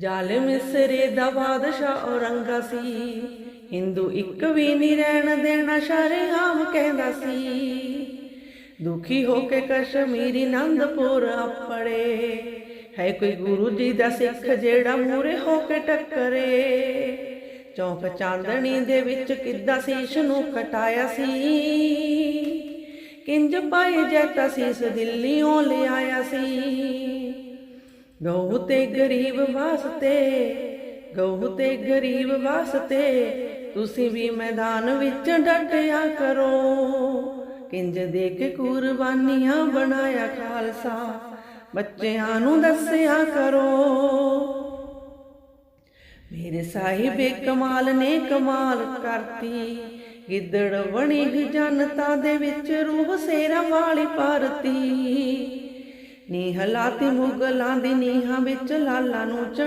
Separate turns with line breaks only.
ਜ਼ਾਲਿਮ ਮਿਸਰੇ ਦਾ ਬਾਦਸ਼ਾਹ ਔਰੰਗਾ ਸੀ ਹਿੰਦੂ ਇੱਕ ਵੀ ਨਹੀਂ ਰਹਿਣ ਦੇਣਾ, ਸ਼ਰੇਆਮ ਕਹਿੰਦਾ ਸੀ। ਦੁਖੀ ਹੋ ਕੇ ਕਸ਼ਮੀਰੀ ਨੰਦਪੁਰ ਆਪੜੇ। ਹੈ ਕੋਈ ਗੁਰੂ ਜੀ ਦਾ ਸਿੱਖ ਜਿਹੜਾ ਮੂਰੇ ਹੋ ਕੇ ਟੱਕਰੇ। ਚੌਂਕ ਚਾਂਦਣੀ ਦੇ ਵਿੱਚ ਕਿੱਦਾਂ ਸੀਸ ਨੂੰ ਕਟਾਇਆ ਸੀ। ਕਿੰਜ ਪਾਏ ਜੈਤਾ ਸੀਸ ਦਿੱਲੀੋਂ ਲਿਆਇਆ ਸੀ। ਗਊ ਤੇ ਗਰੀਬ ਵਾਸਤੇ, ਗਊ ਤੇ ਗਰੀਬ ਵਾਸਤੇ ਤੁਸੀਂ ਵੀ ਮੈਦਾਨ ਵਿੱਚ ਡਟਿਆ ਕਰੋ। ਕਿੰਜ ਦੇ ਕੇ ਕੁਰਬਾਨੀਆਂ ਬਣਾਇਆ ਖਾਲਸਾ, ਬੱਚਿਆਂ ਨੂੰ ਦੱਸਿਆ ਕਰੋ। ਮੇਰੇ ਸਾਹਿਬੇ ਕਮਾਲ ਨੇ ਕਮਾਲ ਕਰਤੀ, ਗਿੱਦੜ ਬਣੀ ਜਨਤਾ ਦੇ ਵਿੱਚ ਰੂਹ ਸੇਰਾ ਵਾਲੀ ਪਰਤੀ ਨੀ ਤੇ ਮੁਗਲਾਂ ਦੀ ਨੀਹਾਂ ਵਿੱਚ ਲਾਲਾਂ ਨੂੰ ਚੜ੍ਹ